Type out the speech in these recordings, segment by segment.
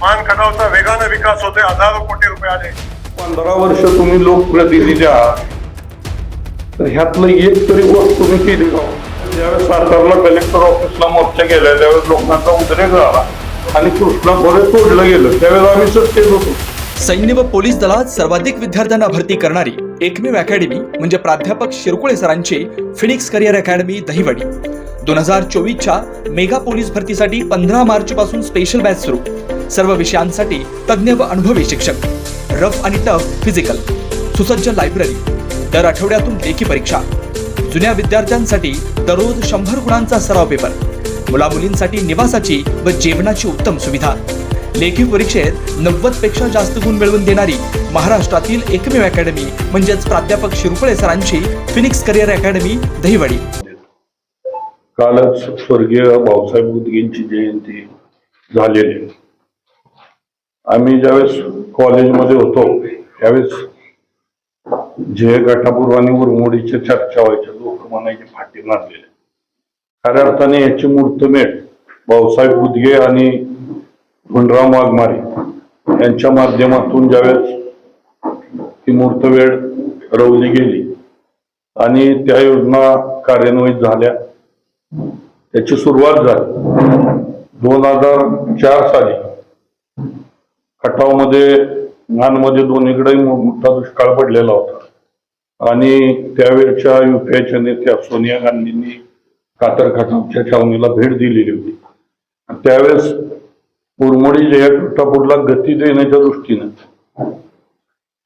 मान खटावचा वेगाने विकास होतोय हजारो कोटी रुपये आले. पंधरा वर्ष तुम्ही लोकप्रतिनिधी आहात. तर ह्यातलं एक तरी गोष्ट तुम्ही केली का? ज्यावेळेस सातारला कलेक्टर ऑफिसला मोर्चा गेला त्यावेळेस लोकांचा उद्रेक झाला. आणि कृष्णा खोरे तोडलं गेलं त्यावेळेस आम्ही सत्तेत होतो. सैन्य व पोलीस दलात सर्वाधिक विद्यार्थ्यांना भरती करणारी एकमेव अकॅडमी म्हणजे प्राध्यापक शिरकुळे सरांची फिनिक्स करिअर अकॅडमी दहिवडी. दोन हजार चोवीसच्या मेगा पोलीस भरतीसाठी पंधरा मार्च पासून स्पेशल बॅच सुरू. सर्व विषयांसाठी तज्ज्ञ व अनुभवी शिक्षक. रफ आणि टफ फिजिकल सुसज्ज लायब्ररी दर आठवड्यातून लेखी परीक्षा. जुन्या विद्यार्थ्यांसाठी दररोज शंभर गुणांचा सराव पेपर मुलामुलींसाठी निवासाची व जेवणाची उत्तम सुविधा. लेखी परीक्षेत नव्वदपेक्षा जास्त गुण मिळवून देणारी महाराष्ट्रातील एकमेव अकॅडमी म्हणजेच प्राध्यापक शिरकुळे सरांची फिनिक्स करिअर अकॅडमी दहिवडी. कालच स्वर्गीय बाबासाहेब बुदगेंची जयंती झालेली. आम्ही ज्यावेळेस कॉलेजमध्ये होतो त्यावेळेस जे गटापूर आणि उरमोडीच्या चर्चा व्हायच्या लोक म्हणायचे फाटी मारलेले. खऱ्या अर्थाने याची मूर्तमेढ भाऊसाहेब बुदगे आणि गुणराम वाघमारे यांच्या माध्यमातून ज्यावेळेस ती मूर्तवेळ रवली गेली आणि त्या योजना कार्यान्वित झाल्या त्याची सुरुवात झाली. दोन हजार चार साली खटावमध्ये मध्ये दोन्हीकडे मोठा दुष्काळ पडलेला होता. आणि त्यावेळच्या युपीआयच्या नेत्या सोनिया गांधींनी कातर खटावच्या छावणीला भेट दिलेली होती. त्यावेळेस उरमोडी जया टुटापूरला गती देण्याच्या दृष्टीनं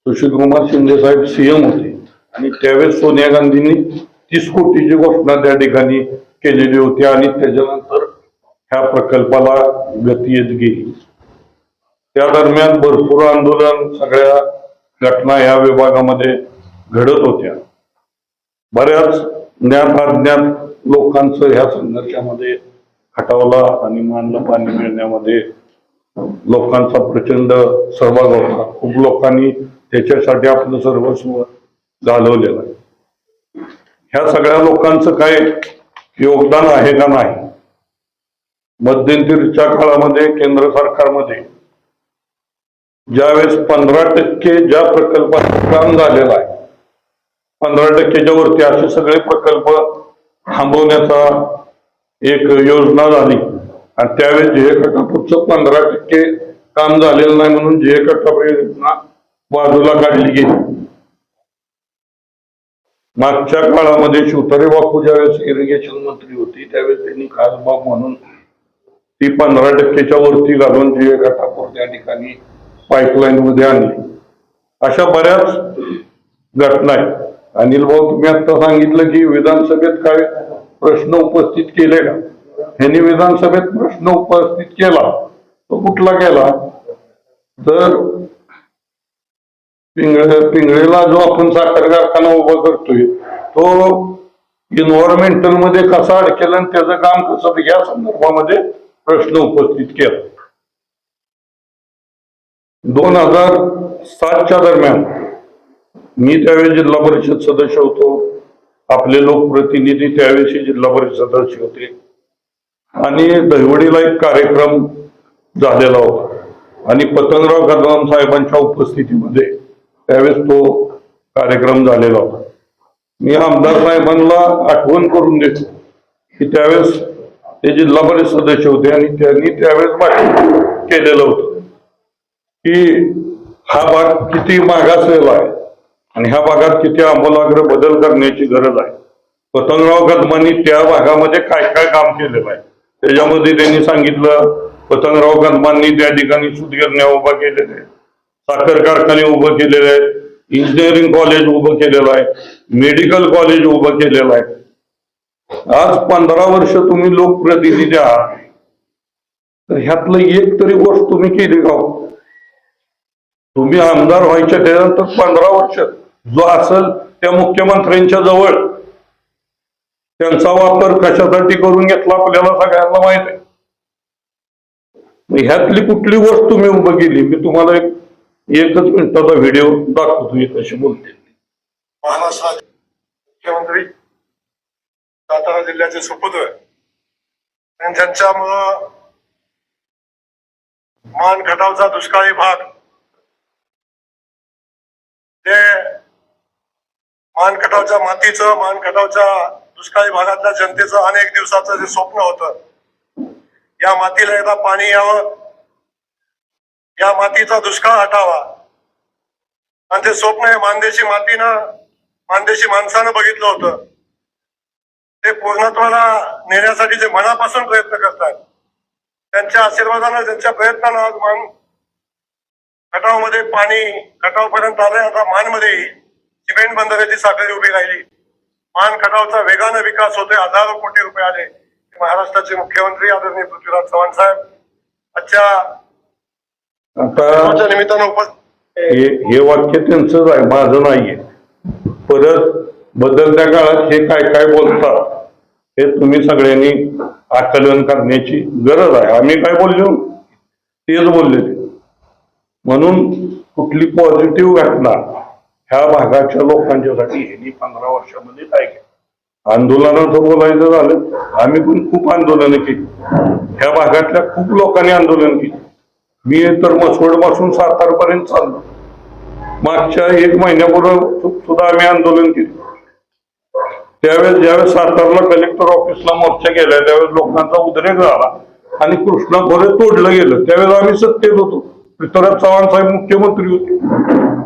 सुशीलकुमार शिंदे साहेब सीएम होते. आणि त्यावेळेस सोनिया गांधींनी तीस कोटीची घोषणा त्या ठिकाणी केलेली होती आणि त्याच्यानंतर ह्या प्रकल्पाला गती येत गेली. त्या दरम्यान भरपूर आंदोलन सगळ्या घटना या विभागामध्ये घडत होत्या. बऱ्याच ज्ञात अज्ञात लोकांचं ह्या संघर्षामध्ये खटावला आणि मानला पाणी मिळण्यामध्ये लोकांचा प्रचंड सहभाग होता. खूप लोकांनी त्याच्यासाठी आपलं सर्वस्व घालवलेलं आहे. ह्या सगळ्या लोकांचं काय योगदान आहे का नाही? मध्यंतरीच्या काळामध्ये केंद्र सरकारमध्ये ज्यावेळेस पंधरा टक्के ज्या प्रकल्पाचं काम झालेलं आहे पंधरा टक्केच्या वरती असे सगळे प्रकल्प थांबवण्याचा एक योजना झाली. आणि त्यावेळेस जे कटापूरचं पंधरा टक्के काम झालेलं नाही म्हणून जे कटापूर योजना बाजूला काढली गेली. मागच्या काळामध्ये शिवतारे बापू ज्यावेळेस इरिगेशन मंत्री होती त्यावेळेस त्यांनी खासबाग म्हणून ती पंधरा टक्केच्या वरती घालून जे घाटापूर त्या ठिकाणी पाईपलाईन मध्ये आणली. अशा बऱ्याच घटना आहेत. अनिल भाऊ तुम्ही आता सांगितलं की विधानसभेत काय प्रश्न उपस्थित केले का? ह्यांनी विधानसभेत प्रश्न उपस्थित केला. तो कुठला केला? तर पिंगळे पिंगळेला जो आपण साखर कारखाना उभा करतोय तो इन्व्हायरमेंटलमध्ये कसा अडकेला आणि त्याचं काम कसं या संदर्भामध्ये प्रश्न उपस्थित केला. दोन हजार सातच्या दरम्यान मी त्यावेळी जिल्हा परिषद सदस्य होतो. आपले लोकप्रतिनिधी त्यावेळेस जिल्हा परिषद सदस्य होते. आणि दहिवडीला एक कार्यक्रम झालेला होता. आणि पतंगराव कदम साहेबांच्या उपस्थितीमध्ये त्यावेळेस तो कार्यक्रम झालेला होता. मी आमदार साहेबांना आठवण करून देतो की त्यावेळेस ते जिल्हा परिषद सदस्य होते आणि त्यांनी त्यावेळेस भाषण केलेलं होतं. की हा भाग किती मागासलेला आहे आणि ह्या भागात किती आमूलाग्र बदल करण्याची गरज आहे. पतंगराव कदमांनी त्या भागामध्ये काय काय काम केलेलं आहे? त्याच्यामध्ये त्यांनी सांगितलं पतंगराव कदमांनी त्या ठिकाणी सुतगिरण्या उभा केलेल्या आहेत. साखर कारखाने उभं केलेले आहेत. इंजिनिअरिंग कॉलेज उभं केलेलं आहे. मेडिकल कॉलेज उभं केलेलं आहे. आज पंधरा वर्ष तुम्ही लोकप्रतिनिधी आहात. तर ह्यातलं एक तरी गोष्ट तुम्ही केली का हो? तुम्ही आमदार व्हायच्या त्यानंतर पंधरा वर्ष जो असेल त्या मुख्यमंत्र्यांच्या जवळ त्यांचा वापर कशासाठी करून घेतला आपल्याला सगळ्यांना माहीत आहे. ह्यातली कुठली गोष्ट तुम्ही बघितली? मी तुम्हाला एक एकच मिनिटाचा व्हिडिओ दाखवतो हे कशी बोलते. महाराष्ट्राचे मुख्यमंत्री सातारा जिल्ह्याचे सुपुत्र आणि ज्यांच्यामुळं मान खटावचा दुष्काळी भाग ते मानखटावच्या मातीचं मानखटावच्या दुष्काळी भागातल्या जनतेचं अनेक दिवसाचं जे स्वप्न होत या मातीला एकदा पाणी यावं या मातीचा दुष्काळ हटावा. आणि ते स्वप्न हे मानदेशी मातीनं मानदेशी माणसानं बघितलं होतं. ते पूर्णत्वाला नेण्यासाठी जे मनापासून प्रयत्न करतात त्यांच्या आशीर्वादानं त्यांच्या प्रयत्नानं आज मान खटावमध्ये पाणी खटावपर्यंत आलंय. आता मानमध्ये सिमेंट बंदराची साखळी उभी राहिली. मान खटावचा वेगानं विकास होतोय. हजारो कोटी रुपये आले. महाराष्ट्राचे मुख्यमंत्री आदरणीय पृथ्वीराज चव्हाण साहेब आजच्या निमित्तानं उपस्थित हे वाक्य त्यांचंच आहे. माझं नाहीये. परत बदलत्या काळात हे काय काय बोलतात हे तुम्ही सगळ्यांनी आकलन करण्याची गरज आहे. आम्ही काय बोललो? तेच बोलले म्हणून कुठली पॉझिटिव्ह घटना ह्या भागाच्या लोकांच्यासाठी ह्यांनी पंधरा वर्षामध्ये काय केलं? आंदोलनाचं बोलायचं झालं. आम्ही पण खूप आंदोलनं केली. ह्या भागातल्या खूप लोकांनी आंदोलन केली. मी तर मसवडपासून सातारपर्यंत चाललो. मागच्या एक महिन्यापूर्वी सुद्धा आम्ही आंदोलन केलं. त्यावेळेस ज्यावेळेस सातारला कलेक्टर ऑफिसला मोर्चा गेला त्यावेळेस लोकांचा उद्रेक झाला आणि कृष्णा खोरे तोडलं गेलं. त्यावेळेस आम्ही सत्तेत होतो. पृथ्वीराज चव्हाण साहेब मुख्यमंत्री होते.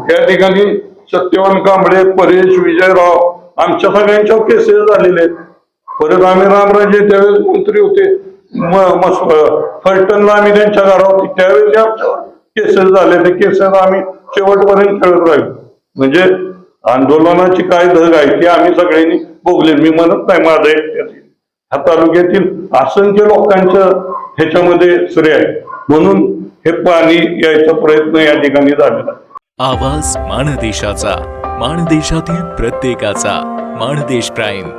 त्या ठिकाणी सत्यवान कांबळे परेश विजयराव आमच्या सगळ्यांच्या केसेस झालेले आहेत. परत आम्ही रामराजे त्यावेळेस मंत्री होते. फलटणला आम्ही त्यांच्या घरावर त्यावेळेस आमच्यावर केसेस झाले ते केसेस आम्ही शेवटपर्यंत खेळत राहिलो. म्हणजे आंदोलनाची काय धग आहे ती आम्ही सगळ्यांनी भोगले. मी म्हणत नाही माझं ह्या तालुक्यातील असंख्य लोकांचं ह्याच्यामध्ये श्रेय आहे. म्हणून हे पाणी यायचा प्रयत्न या ठिकाणी झालेला आवाज माणदेशाचा माणदेशातील प्रत्येकाचा माणदेश प्राईम.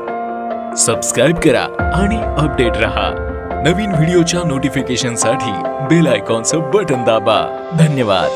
सबस्क्राईब करा आणि अपडेट रहा. नवीन व्हिडिओच्या नोटिफिकेशनसाठी बेल आयकॉनचं बटन दाबा. धन्यवाद.